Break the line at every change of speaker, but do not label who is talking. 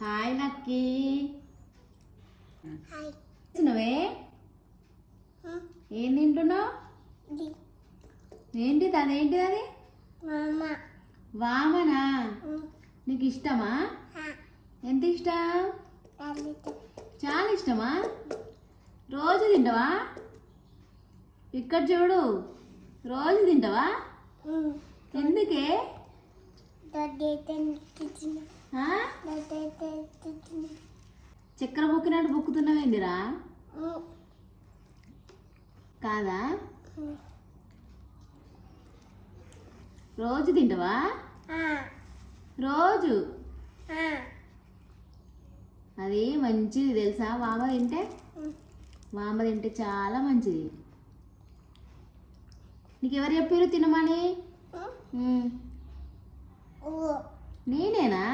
Hi నక్కి
hi.
నువ్వే ఏం తింటున్నావు? ఏంటిది అదేంటిది అది వామనా? నీకు ఇష్టమా? ఎంత ఇష్టం? చాలా ఇష్టమా? రోజు తింటావా? ఇక్కడ చూడు. రోజు తింటావా? ఎందుకే? చక్కెర బుక్కినట్టు బుక్కుతున్నావేందిరా? కాదా? రోజు తింటావా? రోజు? అది మంచిది తెలుసా? వామ తింటే? వామ తింటే చాలా మంచిది. నీకు ఎవరు చెప్పారు తినమని నేనేనా.